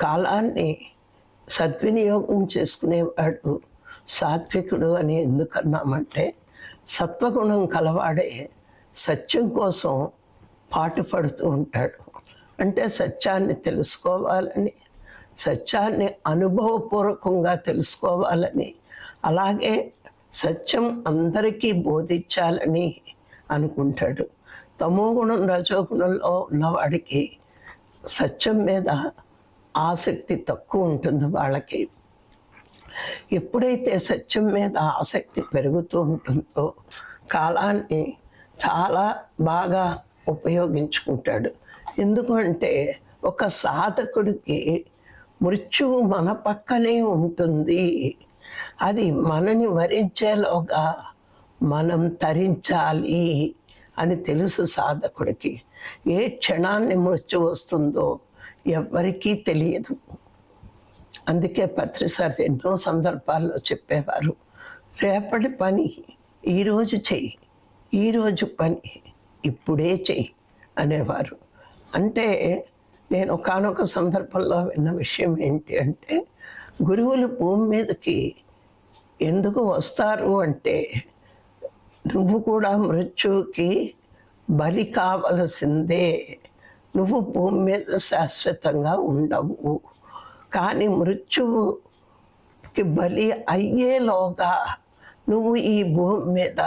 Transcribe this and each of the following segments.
కాలాన్ని సద్వినియోగం చేసుకునేవాడు సాత్వికుడు అని ఎందుకన్నామంటే సత్వగుణం కలవాడే సత్యం కోసం పాటుపడుతూ ఉంటాడు. అంటే సత్యాన్ని తెలుసుకోవాలని సత్యాన్ని అనుభవపూర్వకంగా తెలుసుకోవాలని అలాగే సత్యం అందరికీ బోధించాలని అనుకుంటాడు. తమో గుణం రజోగుణంలో ఉన్నవాడికి సత్యం మీద ఆసక్తి తక్కువ ఉంటుంది వాళ్ళకి. ఎప్పుడైతే సత్యం మీద ఆసక్తి పెరుగుతూ ఉంటుందో కాలాన్ని చాలా బాగా ఉపయోగించుకుంటాడు. ఎందుకంటే ఒక సాధకుడికి మృత్యువు మన పక్కనే ఉంటుంది. అది మనని వరించేలోగా మనం తరించాలి అని తెలుసు సాధకుడికి. ఏ క్షణాన్ని మృత్యు వస్తుందో ఎవ్వరికీ తెలియదు. అందుకే పత్రిసార్ ఎన్నో సందర్భాల్లో చెప్పేవారు రేపటి పని ఈరోజు చెయ్యి ఈరోజు పని ఇప్పుడే చెయ్యి అనేవారు. అంటే నేను ఒకనొక సందర్భంలో విన్న విషయం ఏంటి అంటే గురువులు భూమి మీదకి ఎందుకు వస్తారు అంటే నువ్వు కూడా మృత్యుకి బలి కావలసిందే నువ్వు భూమి మీద శాశ్వతంగా ఉండవు. కానీ మృత్యువుకి బలి అయ్యేలోగా నువ్వు ఈ భూమి మీద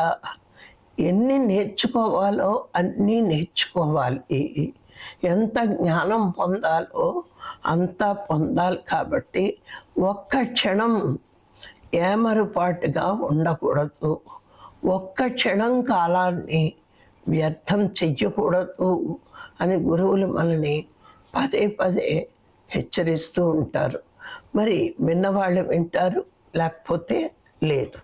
ఎన్ని నేర్చుకోవాలో అన్నీ నేర్చుకోవాలి. ఎంత జ్ఞానం పొందాలో అంతా పొందాలి కాబట్టి ఒక్క క్షణం ఏమరుపాటుగా ఉండకూడదు. ఒక్క క్షణం కాలాన్ని వ్యర్థం చెయ్యకూడదు. అని గురువులు మనని పదే పదే హెచ్చరిస్తూ ఉంటారు. మరి విన్నవాళ్ళు వింటారు లేకపోతే లేదు.